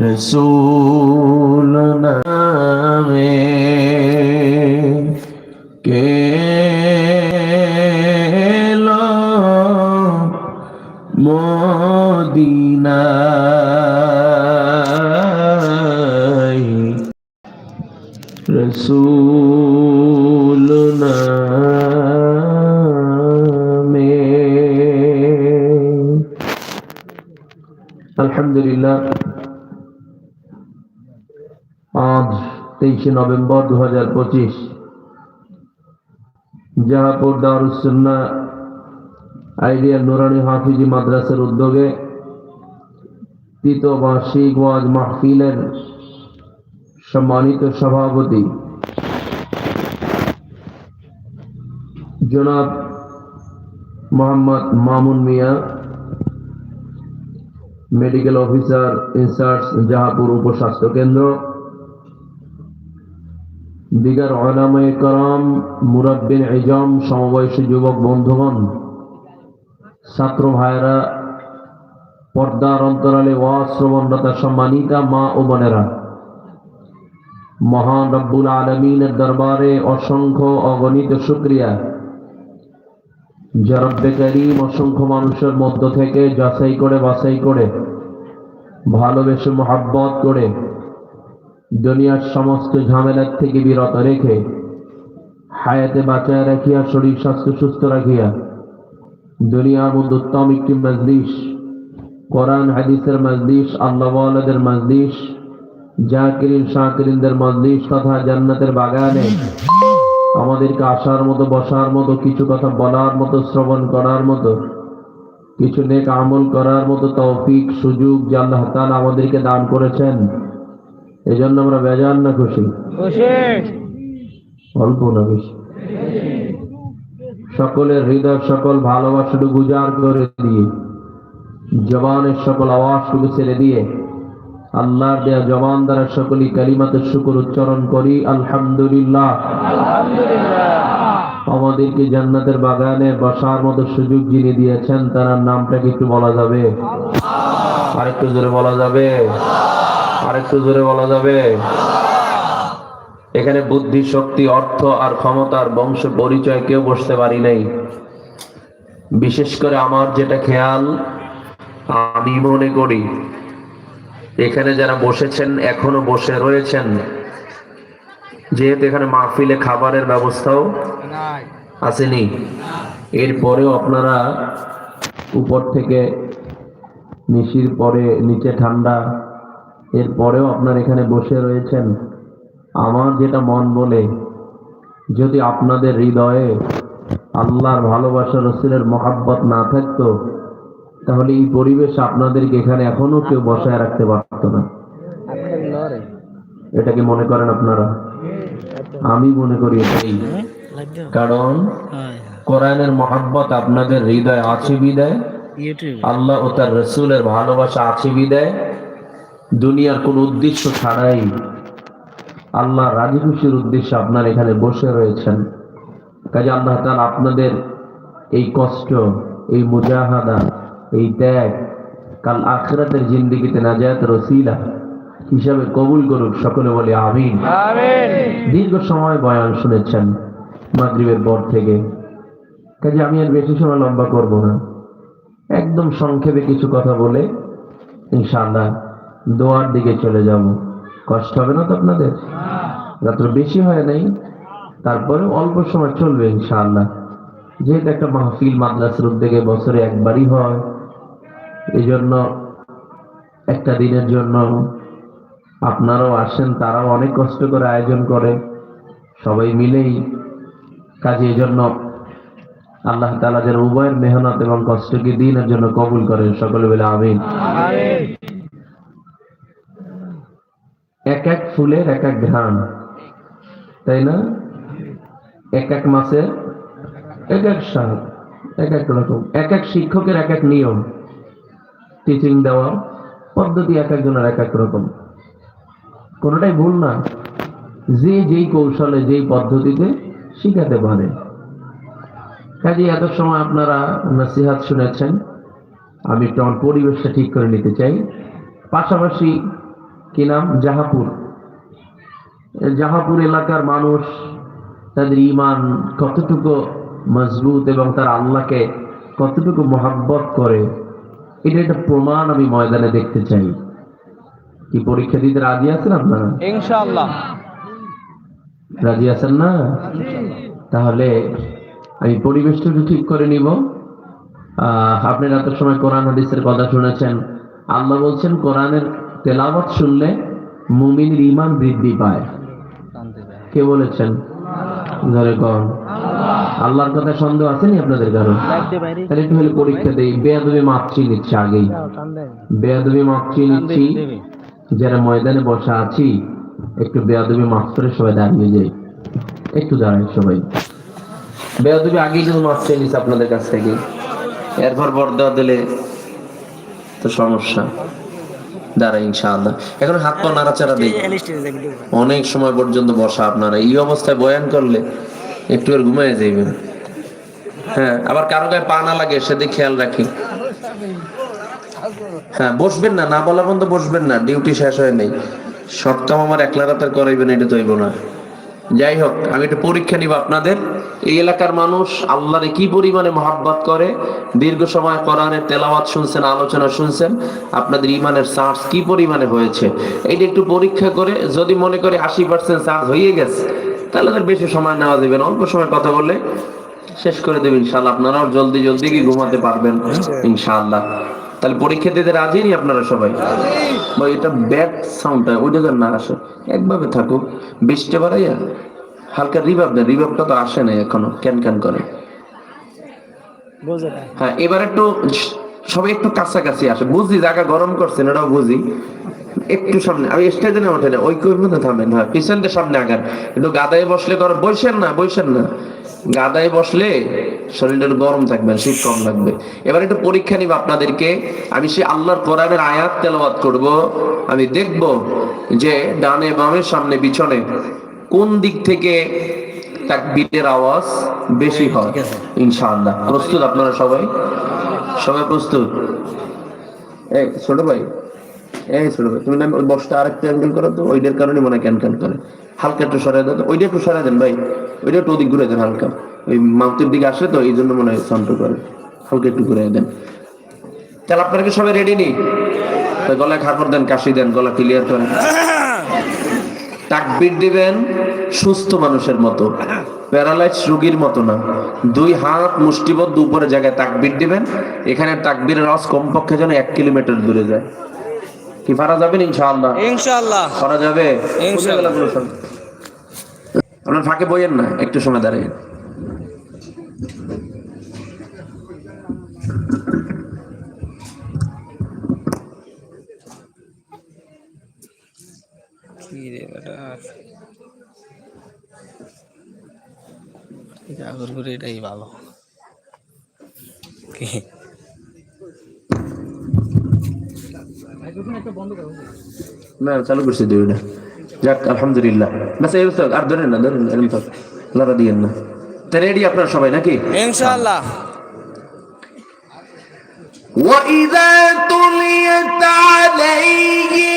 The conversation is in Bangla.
রসুল নামে কে মদিনায় রসুল আলহামদুলিল্লাহ। আজ তেইশে নভেম্বর দু হাজার পঁচিশ। জাহাপুর দারুসুন্না আইডিয়াল নুরানি হাফিজি মাদ্রাসার উদ্যোগে তৃতীয় বার্ষিক ওয়াজ মাহফিলের সম্মানিত সভাপতি জনাব Mohammad Mamun Mia medical officer in charge Jahapur উপস্বাস্থ্য কেন্দ্র। দিগার ওলামায়ে করম মুরাব্বিন ইজম সমবয়সী যুবক বন্ধুগণ, ছাত্র ভাইরা পর্দার অন্তরালে ওয়াজ সম্মানিতা মা ও বোনেরা, মহান রব্বুল আলমিনের দরবারে অসংখ্য অগণিত শুক্রিয়া। জরব্বে করিম অসংখ্য মানুষের মধ্য থেকে যাচাই করে, বাছাই করে, ভালোবেসে মোহাব্বত করে দুনিয়ার সমস্ত ঝামেলার থেকে বিরত রেখে হায়াতে বাঁচায় রাখিয়া, শরীর, স্বাস্থ্য সুস্থ রাখিয়া দুনিয়ার মধ্যে উত্তম একটি মজলিস, কোরআন, হাদিসের মজলিস আল্লাহওয়ালাদের মজলিস, জাকিরিন, শাকিরিনদের মজলিস তথা জান্নাতের বাগানে আমাদেরকে আসার মতো বসার মতো কিছু কথা বলার মতো শ্রবণ করার মতো কিছু নেক আমল করার মতো তৌফিক সুযোগ যে আল্লাহ আমাদেরকে দান করেছেন। এই জন্য আমরা বেজান না খুশি। অল্প না বেশি? সকলের হৃদয় সকল ভালোবাসাটুকু উজাড় করে দিয়ে জবানের সকল আওয়াজটুকু ছেড়ে দিয়ে আল্লাহর দেয়া জবান দ্বারা সকলেই কালিমাতের শুকুর উচ্চারণ করি আলহামদুলিল্লাহ। আমাদেরকে জান্নাতের বাগানে বসার মতো সুযোগ যিনি দিয়েছেন তার নামটা কি একটু বলা যাবে। আরেকটু জোরে বলা যাবে। আরেকটু জোরে বলা যাবে। এখানে বুদ্ধি শক্তি অর্থ আর ক্ষমতার বংশ পরিচয় কেউ বসতে পারি নাই। বিশেষ করে আমার যেটা খেয়াল আমি মনে করি এখানে যারা বসেছেন এখনও বসে রয়েছেন যেহেতু এখানে মাহফিলে খাবারের ব্যবস্থাও আসেনি এরপরেও আপনারা উপর থেকে নিশির পরে নিচে ঠান্ডা এরপরেও আপনার এখানে বসে রয়েছেন। আমার যেটা মন বলে যদি আপনাদের হৃদয়ে আল্লাহর ভালোবাসা রসুলের মহাব্বত না থাকতো তাহলে এই পরিবেশ আপনাদেরকে এখানে এখনও কেউ বসায় রাখতে পারত না। এটা কি মনে করেন আপনারা? আমি মনে করি এটাই। কারণ কোরআনের মহাব্বত আপনাদের হৃদয় আছে বিদায়। আল্লাহ ও তার রসুলের ভালোবাসা আছে বিদায়। দুনিয়ার কোন উদ্দেশ্য ছাড়াই আল্লাহ রাজি খুশির উদ্দেশ্যে আপনার এখানে বসে রয়েছেন। কাজে আল্লাহ তাআলা আপনাদের এই কষ্ট, এই মুজাহাদা এই ত্যাগ কাল আখরাতের জিন্দিগিতে নাজায়াত রসিলা হিসাবে কবুল করুক সকলে বলে আমিন। দীর্ঘ সময় বয়ান শুনেছেন মাগরিবের পর থেকে। কাজে আমি আর বেশি সময় লম্বা করব না। একদম সংক্ষেপে কিছু কথা বলে ইনশাআল্লাহ দোয়ার দিকে চলে যাব। কষ্ট হবে না তো আপনাদের? রাত্র বেশি হয় নাই তারপরে অল্প সময় চলবে ইনশাআল্লাহ। যেহেতু একটা মাহফিল মাদ্রাসার উদ্যোগে বছরে একবারই হয় এই জন্য একটা দিনের জন্য আপনারাও আসেন, তারাও অনেক কষ্ট করে আয়োজন করে, সবাই মিলেই। কাজে এই জন্য আল্লাহ তালা যেন উভয়ের মেহনত এবং কষ্টকে দিনের জন্য কবুল করেন, সকলে বলে আমিন। এক এক ফুলের এক এক ঘ্রাণ, তাই না? এক এক মাসের এক এক স্বাদ এক এক রকম, এক এক শিক্ষকের এক এক নিয়ম। টিচিং দেওয়া, পদ্ধতি এক একজনের এক এক রকম। কোনোটাই ভুল না। যে যেই কৌশলে, যেই পদ্ধতিতে শিখাতে পারে। কাজে এত সময় আপনারা নসিহাত শুনেছেন। আমি একটু আমার পরিবেশটা ঠিক করে নিতে চাই। পাশাপাশি কি নাম? জাহাপুর। জাহাপুর এলাকার মানুষ, তাদের ইমান কতটুকু মজবুত এবং তার আল্লাহকে কতটুকু মহাব্বত করে এটা একটা প্রমাণ আমি ময়দানে দেখতে চাই। কি পরীক্ষা দিতে রাজি আছেন আপনারা? ইনশাআল্লাহ। রাজি আছেন না? তাহলে আমি পরিবেশটা ঠিক করে নিব। আহ, আপনি এত সময় কোরআন হাদিসের কথা শুনেছেন। আল্লাহ বলছেন কোরআনের তেলাওয়াত শুনলে মুমিনের ইমান বৃদ্ধি পায়। কে বলেছেন? আল্লাহর কথা সন্দেহ আছে নি আপনাদের কারও? তাহলে একটু হলে পরীক্ষা দেই। বেয়াদবি মাপছি নিচ্ছে আগেই। বেয়াদবি মাপছি নিচ্ছি। যারা ময়দানে বসা আছি একটু বেয়াদবি মাফ করে সবাই দাঁড়িয়ে যাই। একটু দাঁড়াই সবাই। বেয়াদবি আগেই যদি মাফ চেয়ে নিচ্ছে আপনাদের কাছ থেকে। এরপর বর্দা দিলে তো সমস্যা। দাঁড়াই ইনশাআল্লাহ। এখন হাত পা নাড়াচাড়া দিই। অনেক সময় পর্যন্ত বসা আপনারা। এই অবস্থায় বয়ান করলে একটু আর ঘুমায় যাইবেন। হ্যাঁ আবার কারও গায়ে পা না লাগে সেদিকে খেয়াল রাখি। হ্যাঁ বসবেন না না বলা পর্যন্ত বসবেন না। ডিউটি শেষ হয় নাই। সব কাম আমার একলা রাতের করাইবেন এটা তো হইব না। যাই হোক আমি একটু পরীক্ষা নিব আপনাদের। এই এলাকার মানুষ আল্লাহরে কি পরিমাণে মহাব্বত করে? দীর্ঘ সময় কোরআনের তেলাওয়াত শুনছেন আলোচনা শুনছেন। আপনাদের ইমানের চার্জ কি পরিমাণে হয়েছে? এইটা একটু পরীক্ষা করে যদি মনে করে আশি পার্সেন্ট চার্জ হয়ে গেছে তাহলে তার বেশি সময় নেওয়া যাবে না। অল্প সময় কথা বলে শেষ করে দেবেন ইনশাল্লাহ আপনারাও জলদি জলদি কি ঘুমাতে পারবেন? ইনশাআল্লাহ। তাহলে পরীক্ষা দিতে রাজি নি আপনারা সবাই? বা এটা ব্যাক সাউন্ডটা ওইটা যেন না আসে। একভাবে থাকুক। বৃষ্টি বাড়াইয়া হালকা রিভাব দেন। রিভাবটা তো আসে না এখনও। ক্যান ক্যান করে। হ্যাঁ এবার একটু সবাই একটু কাছাকাছি আসে। বুঝি জায়গা গরম করছেন এটাও বুঝি। একটু সামনে আমি স্টেজে না ওঠে না ওই কই মধ্যে থামেন? হ্যাঁ পিছন সামনে আগান। একটু গাদায় বসলে কর বসেন না বসেন না। গাদায় বসলে একটু গরম থাকবে শীত কম লাগবে। এবার একটু পরীক্ষা নিব আপনাদেরকে। আমি সে আল্লাহর কোরআনের আয়াত তেলাওয়াত করব। আমি দেখব যে ডানে বামে সামনে পিছনে কোন দিক থেকে তাকবীরের আওয়াজ বেশি হয়। ইনশাআল্লাহ। প্রস্তুত আপনারা সবাই? সবাই প্রস্তুত? ছোট ভাই। এই তুমি বসটা অ্যাঙ্গেল করো তো, ওইটার কারণে মনে ক্যান ক্যান করে। হালকা একটু সরাই ওইটা একটু সরাই দেন ভাই, ওইটা একটু ওদিক ঘুরে দেন হালকা। ওই মাউথের দিকে আসে তো এই জন্য মনে হয় করে। হালকা একটু ঘুরে দেন। তাহলে কি সবাই রেডি নি? গলায় দেন, কাশি দেন, গলা ক্লিয়ার করেন। তাকবির দিবেন সুস্থ মানুষের মতো প্যারালাইজ রোগীর মতো না। দুই হাত মুষ্টিবদ্ধ উপরে জায়গায় তাকবির দিবেন, এখানে তাকবীরের রস কমপক্ষে যেন এক কিলোমিটার দূরে যায়। কি পারা যাবেন ইনশাআল্লাহ? ইনশাআল্লাহ। করা যাবে? ইনশাআল্লাহ। আপনার ফাঁকে বইয়েন না? একটু সময় দাঁড়িয়ে জাগর করে এটাই ভালো। কি? না চালু করছি দুইটা যাক আলহামদুলিল্লাহ বাস এই অবস্থা, আর ধরেন না ধরেন না, এরকম থাক লারা দিয়েন না তা রেডি আপনারা সবাই নাকি ইনশাআল্লাহ وإذا تليت عليهم